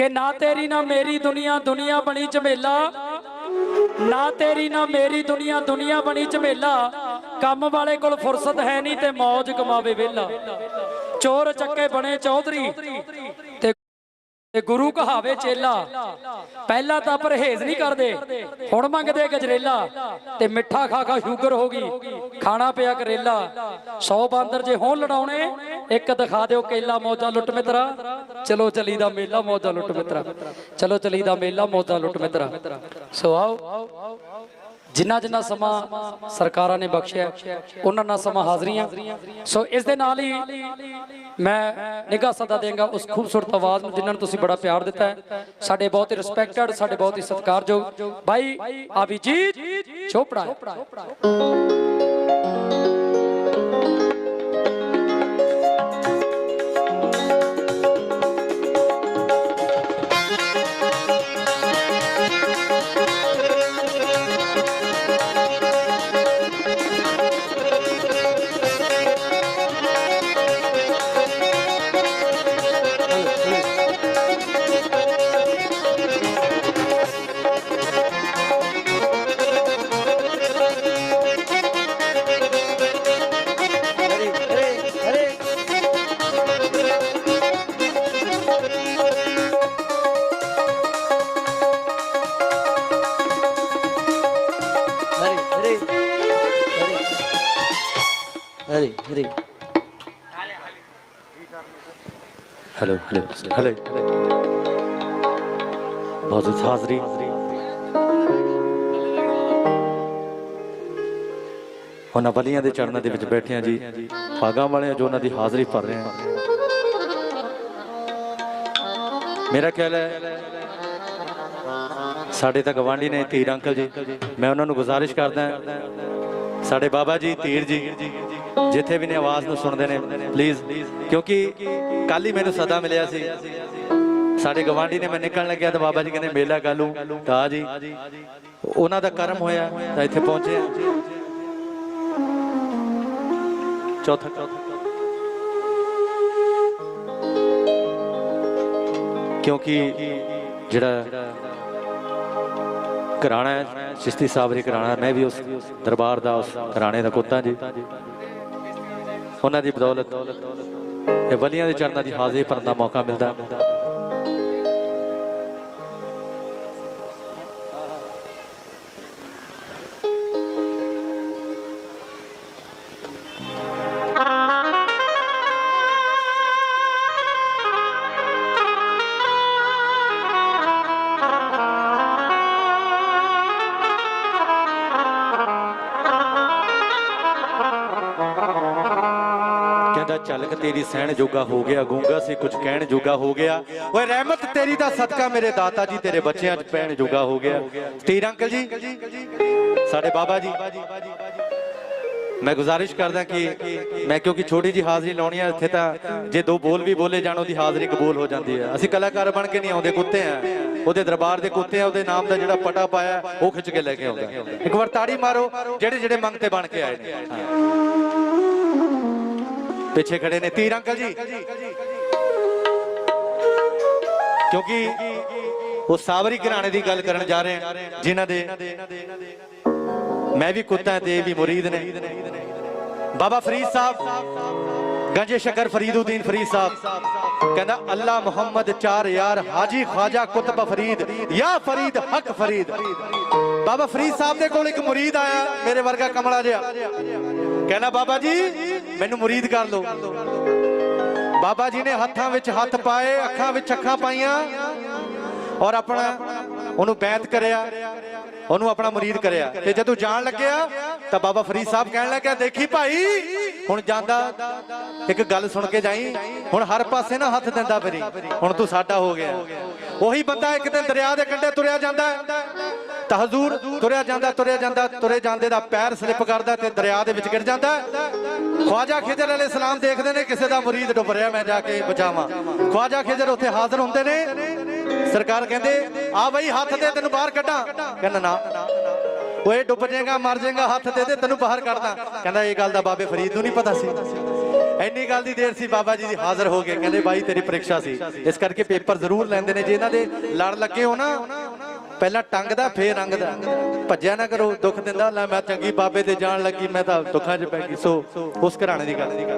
ਕਿ ਨਾ ਤੇਰੀ ਨਾ ਮੇਰੀ ਦੁਨੀਆ ਦੁਨੀਆ ਬਣੀ ਝਮੇਲਾ। ਨਾ ਤੇਰੀ ਨਾ ਮੇਰੀ ਦੁਨੀਆ ਦੁਨੀਆ ਬਣੀ ਝਮੇਲਾ। ਕੰਮ ਵਾਲੇ ਕੋਲ ਫੁਰਸਤ ਹੈ ਨਹੀਂ ਤੇ ਮੌਜ ਕਮਾਵੇ ਵਿਹਲਾ। ਚੋਰ ਚੱਕੇ ਬਣੇ ਚੌਧਰੀ। ਤੇ ਗੁਰੂ ਕਹਾਵੇ ਚੇਲਾ। ਪਹਿਲਾਂ ਤਾਂ ਪਰਹੇਜ਼ ਨਹੀਂ ਕਰਦੇ। ਹੁਣ ਮੰਗਦੇ ਗਜਰੇਲਾ। ਤੇ ਮਿੱਠਾ ਖਾ ਖਾ ਸ਼ੂਗਰ ਹੋ ਗਈ। ਖਾਣਾ ਪਿਆ ਕਰੇਲਾ। 100 ਬਾਂਦਰ ਜੇ ਹੋਣ ਲੜਾਉਣੇ, ਇੱਕ ਦਿਖਾ ਦਿਓ ਕੇਲਾ ਮੌਜਾਂ ਲੁੱਟ ਮਿੱਤਰਾ। ਚਲੋ ਚਲੀ ਦਾ ਮੇਲਾ ਮੌਜਾ ਲੁੱਟ ਮਿੱਤਰਾ। ਚਲੋ ਚਲੀ ਦਾ ਮੇਲਾ ਮੌਜਾ ਲੁੱਟ ਮਿੱਤਰਾ। ਸੋ ਆਓ। ਜਿੰਨਾ ਜਿੰਨਾ ਸਮਾਂ ਸਰਕਾਰਾਂ ਨੇ ਬਖਸ਼ਿਆ, ਉਹਨਾਂ ਨਾਲ ਸਮਾਂ ਹਾਜ਼ਰੀਆਂ। ਸੋ ਇਸ ਦੇ ਨਾਲ ਹੀ ਮੈਂ ਨਿਗਾਹ ਸਦਾ ਦੇਵਾਂਗਾ ਉਸ ਖੂਬਸੂਰਤ ਆਵਾਜ਼ ਨੂੰ ਜਿਨ੍ਹਾਂ ਨੂੰ ਤੁਸੀਂ ਬੜਾ ਪਿਆਰ ਦਿੱਤਾ ਹੈ। ਸਾਡੇ ਬਹੁਤ ਹੀ ਰਿਸਪੈਕਟਡ ਸਾਡੇ ਬਹੁਤ ਹੀ ਸਤਿਕਾਰਯੋਗ ਭਾਈ Abhijit Chopra hello hello hello बहुत हाजरी ਉਹਨਾਂ ਬਲੀਆਂ ਦੇ ਚੜਨਾਂ ਦੇ ਵਿੱਚ ਬੈਠੇ ਆ ਜੀ ਭਾਗਾਂ ਵਾਲੇ ਜੋ ਉਹਨਾਂ ਦੀ ਹਾਜ਼ਰੀ ਭਰ ਰਹੇ ਆ ਮੇਰਾ ਖਿਆਲ ਹੈ ਸਾਡੇ ਤਾਂ ਗਵਾਂਢੀ ਨੇ ਧੀਰ ਅੰਕਲ ਜੀ ਮੈਂ ਉਹਨਾਂ ਨੂੰ ਗੁਜ਼ਾਰਿਸ਼ ਕਰਦਾ ਸਾਡੇ ਬਾਬਾ ਜੀ ਧੀਰ ਜੀ ਜਿੱਥੇ ਵੀ ਨੇ ਆਵਾਜ਼ ਨੂੰ ਸੁਣਦੇ ਨੇ ਪਲੀਜ਼ ਕਿਉਂਕਿ ਕੱਲ ਹੀ ਮੈਨੂੰ ਸਦਾ ਮਿਲਿਆ ਸੀ। ਸਾਡੇ ਗਵਾਂਢੀ ਨੇ ਮੈਂ ਨਿਕਲਣ ਲੱਗਿਆ ਤਾਂ ਬਾਬਾ ਜੀ ਕਹਿੰਦੇ, ਮੇਲਾ ਕਾਲੂ, ਤਾਂ ਜੀ। ਉਹਨਾਂ ਦਾ ਕਰਮ ਹੋਇਆ, ਤਾਂ ਇੱਥੇ ਪਹੁੰਚੇ ਚੌਥਾ ਕਿਉਂਕਿ ਜਿਹੜਾ ਘਰਾਣਾ ਹੈ ਚਿਸ਼ਤੀ ਸਾਹਿਬ ਦੇ ਘਰਾਣਾ, ਮੈਂ ਵੀ ਉਸ ਦਰਬਾਰ ਦਾ, ਉਸ ਘਰਾਣੇ ਦਾ ਕੁੱਤਾ ਜੀ। ਉਹਨਾਂ ਦੀ ਬਦੌਲਤ ਇਹ ਵਲੀਆਂ ਦੇ ਚਰਨਾਂ ਦੀ ਹਾਜ਼ਰੀ ਭਰਨ ਦਾ ਮੌਕਾ ਮਿਲਦਾ। ਝਲਕ ਤੇਰੀ ਸਹਿਣ ਜੋਗਾ ਹੋ ਗਿਆ, ਗੂੰਗਾ ਸੀ ਕੁਝ ਕਹਿਣ ਜੋਗਾ ਹੋ ਗਿਆ। ਓਏ ਰਹਿਮਤ ਤੇਰੀ ਦਾ ਸਦਕਾ ਮੇਰੇ ਦਾਤਾ ਜੀ, ਤੇਰੇ ਬੱਚਿਆਂ 'ਚ ਪੈਣ ਜੋਗਾ ਹੋ ਗਿਆ। ਤੀਰ ਅੰਕਲ ਜੀ? ਸਾਡੇ ਬਾਬਾ ਜੀ। ਮੈਂ ਗੁਜ਼ਾਰਿਸ਼ ਕਰਦਾ ਕਿ ਮੈਂ ਕਿਉਂਕਿ ਛੋਟੀ ਜੀ ਹਾਜ਼ਰੀ ਲਾਉਣੀ ਹੈ ਇੱਥੇ ਤਾਂ ਜੇ ਦੋ ਬੋਲ ਵੀ ਬੋਲੇ ਜਾਣ, ਉਹਦੀ ਹਾਜ਼ਰੀ ਕਬੂਲ ਹੋ ਜਾਂਦੀ ਹੈ। ਅਸੀਂ ਕਲਾਕਾਰ ਬਣ ਕੇ ਨਹੀਂ ਆਉਂਦੇ, ਕੁੱਤੇ ਆ। ਉਹਦੇ ਦਰਬਾਰ ਦੇ ਕੁੱਤੇ ਆ, ਉਹਦੇ ਨਾਮ ਦਾ ਜਿਹੜਾ ਪਟਾ ਪਾਇਆ, ਉਹ ਖਿੱਚ ਕੇ ਲੈ ਕੇ ਆਉਂਦਾ। ਇੱਕ ਵਾਰ ਤਾੜੀ ਮਾਰੋ ਜਿਹੜੇ ਜਿਹੜੇ ਮੰਗਤੇ ਬਣ ਕੇ ਆਏ ਨੇ। ਪਿੱਛੇ ਖੜੇ ਨੇ। ਤੀਰ ਅੰਕਲ ਜੀ। ਕਿਉਂਕਿ ਉਹ ਸਾਵਰੀ ਘਰਾਣੇ ਦੀ ਗੱਲ ਕਰਨ ਜਾ ਰਹੇ ਹਾਂ ਜਿਨ੍ਹਾਂ ਦੇ ਮੈਂ ਵੀ ਕੁੱਤਾ ਤੇ ਵੀ ਮੁਰੀਦ ਨੇ। ਬਾਬਾ ਫਰੀਦ ਸਾਹਿਬ, ਗੰਜੇ ਸ਼ਕਰ ਫਰੀਦੁਦੀਨ ਫਰੀਦ ਸਾਹਿਬ, ਕਹਿੰਦਾ, ਅੱਲਾ ਮੁਹੰਮਦ ਚਾਰ ਯਾਰ ਹਾਜੀ ਖਾਜਾ ਕੁਤਬ ਫਰੀਦ, ਯਾ ਫਰੀਦ ਹਕ ਫਰੀਦ। ਬਾਬਾ ਫਰੀਦ ਸਾਹਿਬ ਦੇ ਕੋਲ ਇੱਕ ਮੁਰੀਦ ਆਇਆ, ਮੇਰੇ ਵਰਗਾ ਕਮਲਾ ਜਿਹਾ। ਕਹਿੰਦਾ, ਬਾਬਾ ਜੀ, ਮੈਨੂੰ ਮੁਰੀਦ ਕਰ ਲਓ ਬਾਬਾ ਜੀ ਨੇ ਹੱਥਾਂ ਵਿੱਚ ਹੱਥ ਪਾਏ, ਅੱਖਾਂ ਵਿੱਚ ਅੱਖਾਂ ਪਾਈਆਂ ਔਰ ਆਪਣਾ ਉਹਨੂੰ ਬੈਤ ਕਰਿਆ, ਉਹਨੂੰ ਆਪਣਾ ਮੁਰੀਦ ਕਰਿਆ। ਤੇ ਜਦੋਂ ਜਾਣ ਲੱਗਿਆ ਤਾਂ ਬਾਬਾ ਫਰੀਦ ਸਾਹਿਬ ਕਹਿਣ ਲੱਗਾ ਦੇਖੀ ਭਾਈ, ਹੁਣ ਜਾਂਦਾ, ਇੱਕ ਗੱਲ ਸੁਣ ਕੇ ਜਾਈ, ਹੁਣ ਹਰ ਪਾਸੇ ਨਾ ਹੱਥ ਦਿੰਦਾ ਫਿਰੀ, ਹੁਣ ਤੂੰ ਸਾਡਾ ਹੋ ਗਿਆ। ਉਹੀ ਬੰਦਾ ਇੱਕ ਦਿਨ ਦਰਿਆ ਦੇ ਕੰਢੇ ਤੁਰਿਆ ਜਾਂਦਾ, ਤਾਂ ਹਜ਼ੂਰ ਤੁਰਿਆ ਜਾਂਦਾ ਤੁਰਿਆ ਜਾਂਦਾ, ਤੁਰੇ ਜਾਂਦੇ ਦਾ ਪੈਰ ਸਲਿੱਪ ਕਰਦਾ ਤੇ ਦਰਿਆ ਦੇ ਵਿੱਚ ਗਿਰ ਜਾਂਦਾ। ਹੈ। ਖਵਾਜਾ ਖਿਜਰ ਅਲੇ ਸਲਾਮ ਦੇਖਦੇ ਨੇ, ਕਿਸੇ ਦਾ ਮੁਰੀਦ ਡੁੱਬ ਰਿਹਾ, ਮੈਂ ਜਾ ਕੇ ਬਚਾਵਾਂ। ਖਵਾਜਾ ਖਿਜਰ ਉੱਥੇ ਹਾਜ਼ਰ ਹੁੰਦੇ ਨੇ। ਸਰਕਾਰ ਕਹਿੰਦੇ, ਆ ਬਈ ਹੱਥ ਦੇ, ਤੈਨੂੰ ਬਾਹਰ ਕੱਢਾਂ। ਕਹਿੰਦਾ, ਨਾ। ਓਏ ਡੁੱਬ ਜਾਏਗਾ, ਮਰ ਜਾਏਗਾ, ਹੱਥ ਦੇ ਦੇ, ਤੈਨੂੰ ਬਾਹਰ ਕੱਢਦਾ। ਕਹਿੰਦਾ, ਇਹ ਗੱਲ ਦਾ ਬਾਬੇ ਫਰੀਦ ਨੂੰ ਨਹੀਂ ਪਤਾ ਸੀ। ਇੰਨੀ ਗੱਲ ਦੀ ਦੇਰ ਸੀ ਬਾਬਾ ਜੀ ਦੀ ਹਾਜ਼ਰ ਹੋ ਗਏ ਕਹਿੰਦੇ, ਬਾਈ, ਤੇਰੀ ਪ੍ਰੀਖਿਆ ਸੀ। ਇਸ ਕਰਕੇ ਪੇਪਰ ਜ਼ਰੂਰ ਲੈਂਦੇ ਨੇ। ਜੇ ਇਹਨਾਂ ਦੇ ਲੜ ਲੱਗੇ ਹੋ ਨਾ, ਪਹਿਲਾਂ ਟੰਗ ਦਾ ਫੇਰ ਰੰਗ ਦਾ ਭੱਜਿਆ ਨਾ ਕਰੋ, ਦੁੱਖ ਦਿੰਦਾ, ਲੈ ਮੈਂ ਚੰਗੀ ਬਾਬੇ ਤੇ ਜਾਣ ਲੱਗੀ, ਮੈਂ ਤਾਂ ਦੁੱਖਾਂ 'ਚ ਪੈ ਗਈ। ਸੋ, ਉਸ ਘਰਾਣੇ ਦੀ ਗੱਲ। ਇੱਕ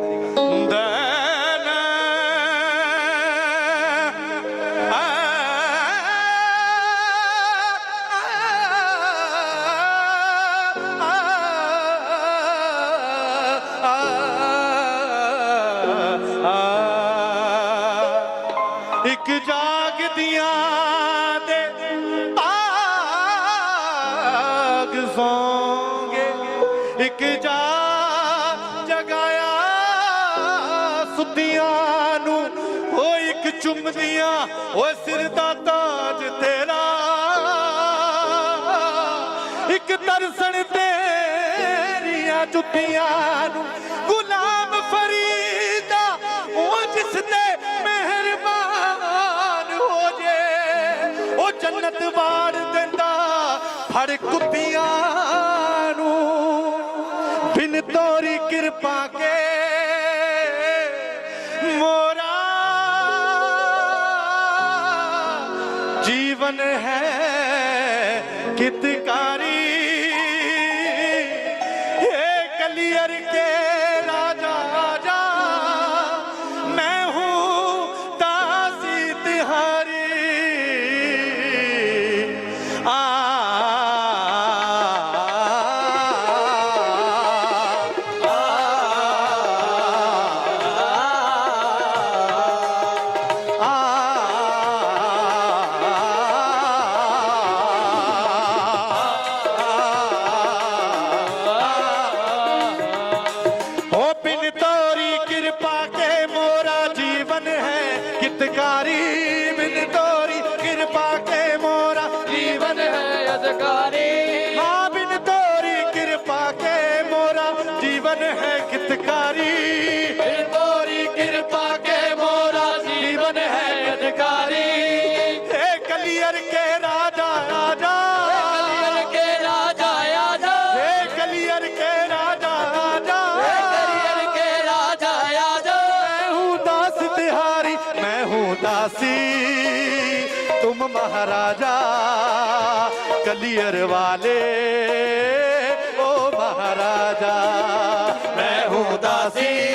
ਜਾਗਦੀਆਂ ਦੇ ਆਗ ਸੌਂਗੇ। ਇੱਕ ਜਾ ਜਗਾਇਆ ਸੁੱਤੀਆਂ ਨੂੰ ਉਹ ਇੱਕ ਚੁੰਮਦੀਆਂ, ਓਏ ਸਿਰ ਦਾ ਤਾਜ ਤੇਰਾ। ਇੱਕ ਤਰਸਣ ਤੇਰੀਆਂ ਜੁੱਤੀਆਂ ਨੂੰ ਜੰਨਤ ਵਾੜ ਦਿੰਦਾ ਫੜ ਕੁੱਤੀਆਂ ਨੂੰ। ਬਿਨ ਤੋਰੀ ਕਿਰਪਾ ਕੇ ਮੋਰਾ। ਜੀਵਨ ਹੈ ਕਿਤਕਾਰ है कितकारी तोरी कृपा के मोरा जीवन है कलियर के राजा राजा। के राजा राजा। हे कलियर के राजा राजा। के राजा राजा। हूँ दास तिहारी मैं हूँ दासी। तुम महाराजा कलियर वाले। हूँ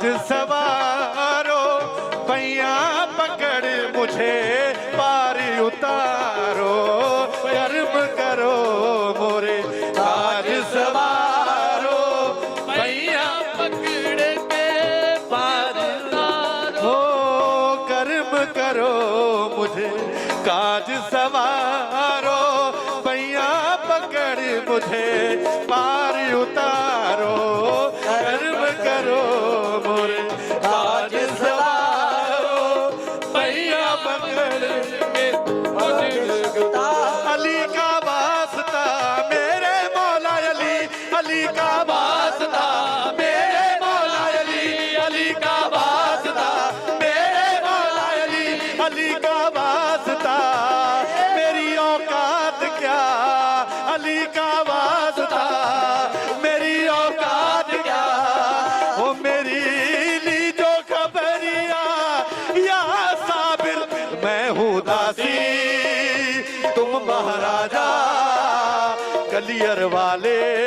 That is so ਕਲੀਅਰ ਵਾਲੇ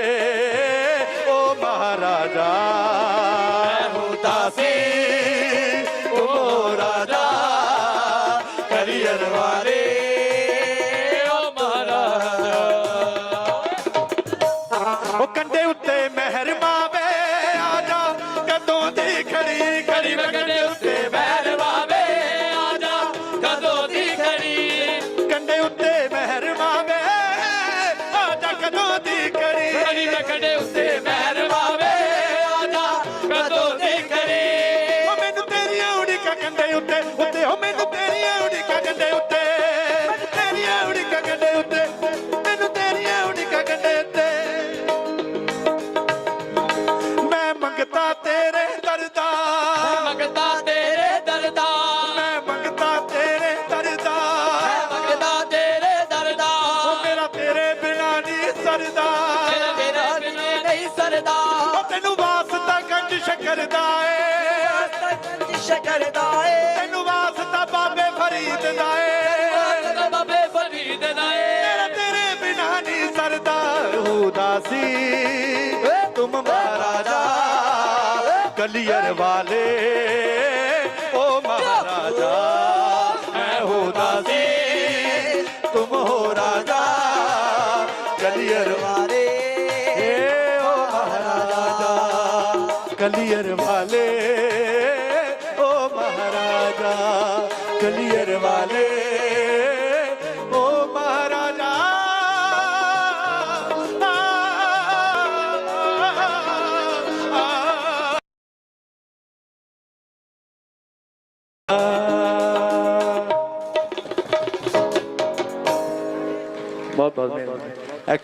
ਖੜੀ ਖੜੀ ਮੈਂ ਖੜੇ ਉੱਤੇ ਮਹਿਰ ਮਾਵੇ ਆ ਕਦੋਂ ਦੀ ਖੜੀ ਮੈਨੂੰ ਤੇਰੀਆਂ ਉੜੀਕਾਂ ਕੰਡੇ ਉੱਤੇ ਉੱਤੇ ਉਹ ਮੈਨੂੰ ਤੇਰੀਆਂ ਸਰਦਾ ਉਹ ਤੈਨੂੰ ਵਾਸਤਾ ਕੰਜ ਸ਼ਕਰ ਦਾ ਏ ਸ਼ਕਰ ਦਾ ਏ। ਤੈਨੂੰ ਵਾਸਤਾ ਬਾਬੇ ਫਰੀਦ ਦਾ ਏ। ਬਾਬੇ ਫਰੀਦ ਦਾ ਏ। ਮੇਰਾ ਤੇਰੇ ਬਿਨਾ ਨਹੀਂ ਸਰਦਾ ਉਦਾਸੀ ਤੁਮ ਮਹਾਰਾਜਾ ਕਲੀਅਰ ਵਾਲੇ।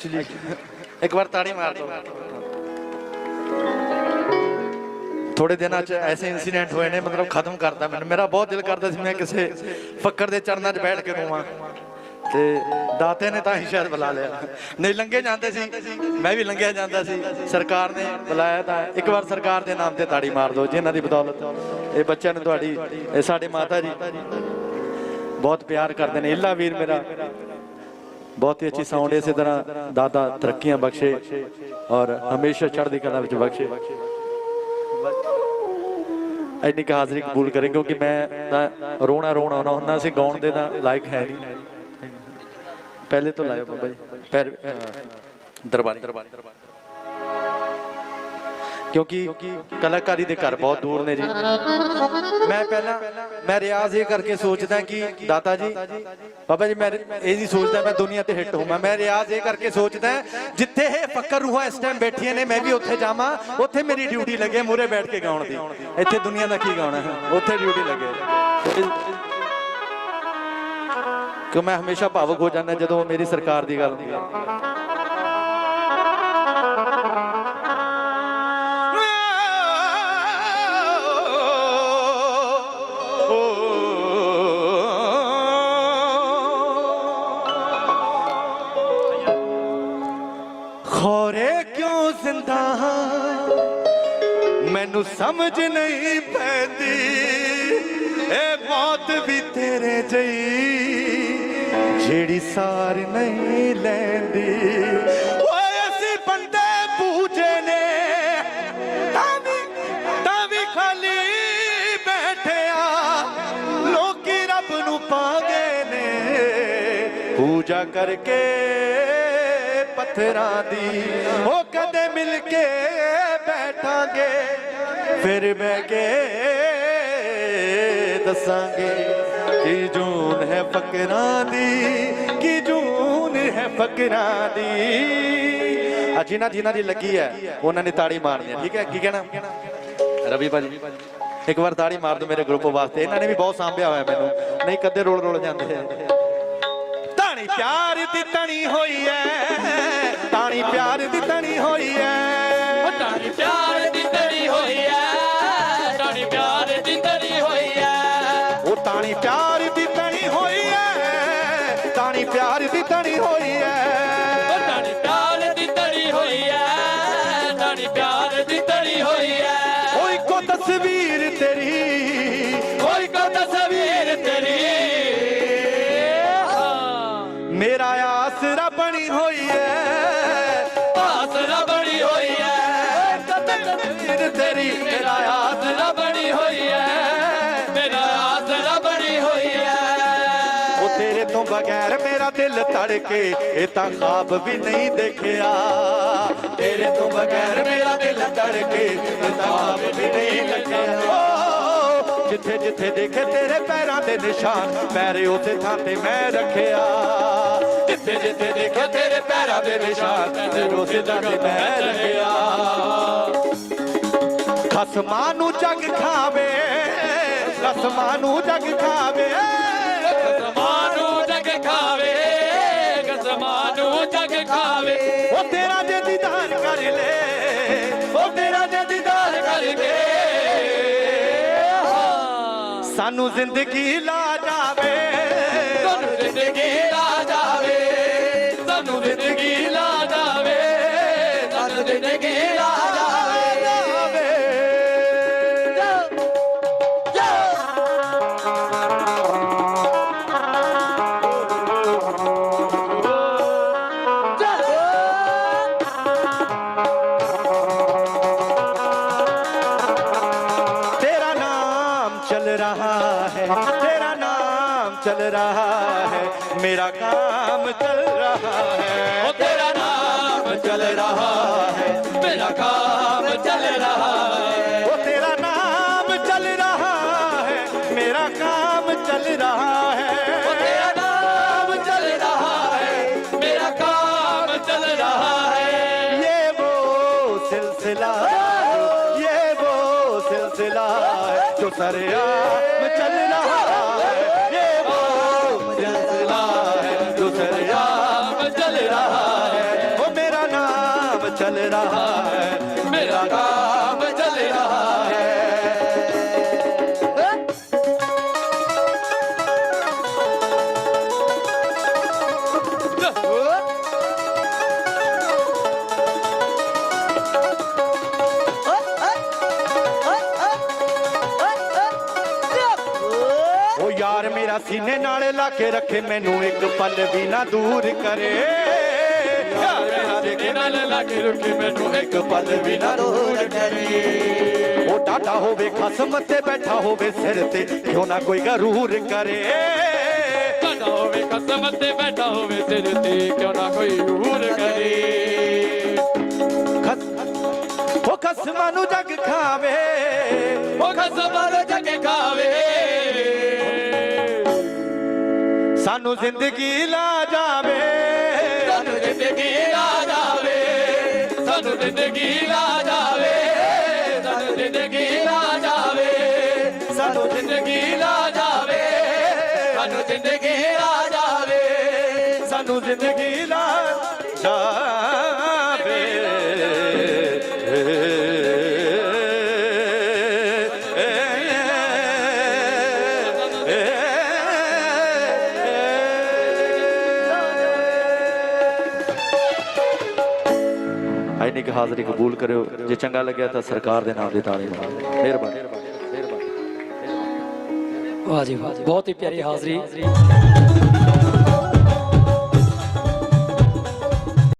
ਐਕਚੁਅਲੀ ਇੱਕ ਵਾਰ ਤਾੜੀ ਮਾਰ ਦਿਓ। ਥੋੜੇ ਦਿਨਾਂ 'ਚ ਐਸੇ ਇਨਸੀਡੈਂਟ ਹੋਏ ਨੇ, ਮਤਲਬ ਖਤਮ ਕਰਤਾ ਮੈਨੂੰ। ਮੇਰਾ ਬਹੁਤ ਦਿਲ ਕਰਦਾ ਸੀ ਮੈਂ ਕਿਸੇ ਫੱਕਰ ਦੇ ਚਰਨਾਂ 'ਚ ਬੈਠ ਕੇ ਰੋਵਾਂ। ਤੇ ਦਾਤੇ ਨੇ ਤਾਂ ਹੀ ਸ਼ਾਇਦ ਬੁਲਾ ਲਿਆ। ਨਹੀਂ, ਲੰਘੇ ਜਾਂਦੇ ਸੀ। ਮੈਂ ਵੀ ਲੰਘਿਆ ਜਾਂਦਾ ਸੀ। ਸਰਕਾਰ ਨੇ ਬੁਲਾਇਆ ਤਾਂ ਇੱਕ ਵਾਰ ਸਰਕਾਰ ਦੇ ਨਾਮ ਤੇ ਤਾੜੀ ਮਾਰ ਦਿਓ, ਜਿਨ੍ਹਾਂ ਦੀ ਬਦੌਲਤ ਇਹ ਬੱਚਿਆਂ ਨੂੰ ਤੁਹਾਡੀ ਸਾਡੇ ਮਾਤਾ ਜੀ ਬਹੁਤ ਪਿਆਰ ਕਰਦੇ ਨੇ। ਇੱਲਾ ਵੀਰ ਮੇਰਾ। ਬਹੁਤ ਹੀ ਅੱਛੀ ਸਾਊਂਡ ਇਸੇ ਤਰ੍ਹਾਂ ਦਾਦਾ ਤਰੱਕੀਆਂ ਬਖਸ਼ੇ ਔਰ ਹਮੇਸ਼ਾ ਚੜ੍ਹਦੀ ਕਲਾ ਵਿੱਚ ਬਖਸ਼ੇ। ਇੰਨੀ ਕੁ ਹਾਜ਼ਰੀ ਕਬੂਲ ਕਰੇ, ਕਿਉਂਕਿ ਮੈਂ ਤਾਂ ਰੋਣਾ ਰੋਣਾ ਆਉਣਾ ਹੁੰਦਾ ਸੀ, ਗਾਉਣ ਦੇ ਤਾਂ ਲਾਇਕ ਹੈ ਨਹੀਂ। ਪਹਿਲੇ ਤੋਂ ਲਾਇਓ ਬਾਬਾ ਜੀ। ਪੈਰ ਦਰਬਾਰੀ। ਕਿਉਂਕਿ ਕਲਾਕਾਰੀ ਦੇ ਘਰ ਬਹੁਤ ਦੂਰ ਨੇ ਜੀ। ਮੈਂ ਪਹਿਲਾਂ ਮੈਂ ਰਿਆਜ਼ ਇਹ ਕਰਕੇ ਸੋਚਦਾ ਕਿ ਦਾਤਾ ਜੀ, ਬਾਬਾ ਜੀ, ਮੈਂ ਇਹ ਨਹੀਂ ਸੋਚਦਾ ਮੈਂ ਦੁਨੀਆ ਤੇ ਹਿੱਟ ਹੋਵਾਂ। ਮੈਂ ਰਿਆਜ਼ ਇਹ ਕਰਕੇ ਸੋਚਦਾ ਜਿੱਥੇ ਇਹ ਫੱਕਰ ਰੂਹਾਂ ਇਸ ਟਾਈਮ ਬੈਠੀਆਂ ਨੇ, ਮੈਂ ਵੀ ਉੱਥੇ ਜਾਵਾਂ, ਉੱਥੇ ਮੇਰੀ ਡਿਊਟੀ ਲੱਗੇ ਮੂਰੇ ਬੈਠ ਕੇ ਗਾਉਣ ਦੀ। ਇੱਥੇ ਦੁਨੀਆ ਦਾ ਕੀ ਗਾਉਣਾ? ਉੱਥੇ ਡਿਊਟੀ ਲੱਗੇ। ਕਿ ਮੈਂ ਹਮੇਸ਼ਾ ਭਾਵੁਕ ਹੋ ਜਾਂਦਾ ਜਦੋਂ ਮੇਰੀ ਸਰਕਾਰ ਦੀ ਗੱਲ ਹੁੰਦੀ ਹੈ? ਕਿਉਂ ਹਾਂ। ਮੈਨੂੰ ਸਮਝ ਨਹੀਂ ਪੈਂਦੀ। ਇਹ ਮੌਤ ਵੀ ਤੇਰੇ ਜਈ। ਜਿਹੜੀ ਸਾਰ ਨਹੀਂ ਲੈਂਦੀ। ਓਏ, ਅਸੀਂ ਬੰਦੇ ਪੂਜੇ ਨੇ। ਤਾਂ ਵੀ ਤਾਂ ਵੀ ਖਾਲੀ ਬੈਠਿਆ ਲੋਕੀ ਰੱਬ ਨੂੰ ਪਾਗੇ ਨੇ। ਪੂਜਾ ਕਰਕੇ ਪੱਥਰਾਂ ਦੀ। ਉਹ ਕਦੇ ਮਿਲ ਕੇ ਬੈਠਾਂਗੇ ਫਿਰ ਬਹਿ ਕੇ ਦੱਸਾਂਗੇ ਕਿ ਜੂਨ ਹੈ ਫਕਰਾਂ ਦੀ ਕਿ ਜੂਨ ਹੈ ਫਕਰਾਂ ਦੀ। ਆ ਜਿਨ੍ਹਾਂ ਜਿਨ੍ਹਾਂ ਦੀ ਲੱਗੀ ਹੈ ਉਹਨਾਂ ਨੇ ਤਾੜੀ ਮਾਰਨੀ ਹੈ ਠੀਕ ਹੈ? ਕੀ ਕਹਿਣਾ? ਰਵੀ ਭਾਜੀ। ਇੱਕ ਵਾਰ ਤਾੜੀ ਮਾਰ ਦਿਓ ਮੇਰੇ ਗਰੁੱਪ ਵਾਸਤੇ। ਇਹਨਾਂ ਨੇ ਵੀ ਬਹੁਤ ਸਾਂਭਿਆ ਹੋਇਆ ਮੈਨੂੰ। ਨਹੀਂ ਕਦੇ ਰੋਲ ਰੋਲ ਜਾਂਦੇ। ਤਾਣੀ ਪਿਆਰ ਦੀ ਤਣੀ ਹੋਈ ਐ। ਤਾਣੀ ਪਿਆਰ ਦੀ ਤਣੀ ਹੋਈ ਐ। ਟਾਣੀ ਪਿਆਰ ਦੀ ਤੜੀ ਹੋਈ ਐ ਟਾਣੀ ਪਿਆਰ ਦੀ ਤੜੀ ਹੋਈ ਐ। ਉਹ ਤਾਣੀ ਪਿਆਰ ਦੀ ਤਣੀ ਹੋਈ ਐ ਤਾਣੀ ਪਿਆਰ ਦੀ ਤਣੀ ਹੋਈ ਐ। ਤੋਂ ਬਗੈਰ ਮੇਰਾ ਦਿਲ ਧੜਕੇ, ਇਹ ਤਾਂ ਖਾਬ ਵੀ ਨਹੀਂ ਦੇਖਿਆ। ਤੇਰੇ ਤੋਂ ਬਗੈਰ ਮੇਰਾ ਦਿਲ ਧੜਕੇ, ਇਹ ਤਾਂ ਖਾਬ ਵੀ ਨਹੀਂ ਦੇਖਿਆ। ਜਿੱਥੇ ਜਿੱਥੇ ਦੇਖੇ ਤੇਰੇ ਪੈਰਾਂ ਦੇ ਨਿਸ਼ਾਨ, ਪੈਰੇ ਉਸੇ ਥਾਂ ਤੇ ਮੈਂ ਰੱਖਿਆ। ਜਿੱਥੇ ਜਿੱਥੇ ਦੇਖੇ ਤੇਰੇ ਪੈਰਾਂ ਦੇ ਨਿਸ਼ਾਨ, ਪੈਰੇ ਉਸੇ ਥਾਂ ਤੇ ਮੈਂ ਰੱਖਿਆ। ਖਸਮਾਂ ਨੂੰ ਜਗ ਖਾਵੇ, ਖਸਮਾਂ ਨੂੰ ਜਗ ਖਾਵੇ। ਜਗ ਖਾਵੇ ਕਸਮਾਨੂੰ ਜਗ ਖਾਵੇ। ਉਹ ਤੇਰਾ ਜੇ ਦੀਦਾਰ ਕਰ ਲੈ ਉਹ ਤੇਰਾ ਜੇ ਦੀਦਾਰ ਕਰ ਕਰਕੇ ਸਾਨੂੰ ਜ਼ਿੰਦਗੀ ਲਾ ਜਾਵੇ। ਸਾਨੂੰ ਜ਼ਿੰਦਗੀ चल रहा है मेरा काम चल रहा है ओ तेरा नाम चल रहा है मेरा काम चल रहा है चल रहा है ਮੇਰਾ ਕੰਮ ਚੱਲ ਰਹਾ ਹੈ ਉਹ ਯਾਰ ਮੇਰਾ ਸੀਨੇ ਨਾਲ ਲਾ ਕੇ ਰੱਖੇ ਮੈਨੂੰ ਇੱਕ ਪਲ ਵੀ ਨਾ ਦੂਰ ਕਰੇ ਯਾਰ ਮੇਰਾ ਨਾਲ ਲੱਗ ਰੁਕੀ ਮੈਨੂੰ ਇੱਕ ਪਲ ਵੀ ਨਾ ਦੂਰ ਕਰੇ। ਉਹ ਡਾਟਾ ਹੋਵੇ, ਖਸਮ ਤੇ ਬੈਠਾ ਹੋਵੇ ਸਿਰ ਤੇ, ਕਿਉਂ ਨਾ ਕੋਈ ਗਰੂਰ ਕਰੇ। ਕਦਾ ਹੋਵੇ ਕਸਮ ਤੇ ਬੈਠਾ ਹੋਵੇ ਸਿਰ ਤੇ, ਕਿਉਂ ਨਾ ਕੋਈ ਹੂਰ ਕਰੇ। ਉਹ ਖਸਮਾਂ ਨੂੰ ਜਗ ਖਾਵੇ, ਉਹ ਕਸਮ ਨੂੰ ਜਗ ਖਾਵੇ। ਸਾਨੂੰ ਜ਼ਿੰਦਗੀ ਲਾ ਜਾਵੇ। ਜ਼ਿੰਦਗੀ ਲਾ ਜਾਵੇ ਸਾਨੂੰ ਜ਼ਿੰਦਗੀ ਲਾ ਜਾਵੇ ਸਾਨੂੰ ਜ਼ਿੰਦਗੀ ਲਾ ਜਾਵੇ ਸਾਨੂੰ ਜ਼ਿੰਦਗੀ ਲਾ ਜਾਵੇ ਸਾਨੂੰ ਜ਼ਿੰਦਗੀ ਲਾ ਜਾਵੇ ਸਾਨੂੰ ਜ਼ਿੰਦਗੀ ਲਾ ਜਾਵੇ। ਐਨੀ ਹਾਜ਼ਰੀ ਕਬੂਲ ਕਰਿਓ। ਜੇ ਚੰਗਾ ਲੱਗਿਆ ਤਾਂ ਸਰਕਾਰ ਦੇ ਨਾਮ ਦੀ ਤਾਲੀ ਮਾਰੋ। ਮਿਹਰਬਾਨੀ। ਵਾਹ ਜੀ। ਬਹੁਤ ਹੀ ਪਿਆਰੀ ਹਾਜ਼ਰੀ।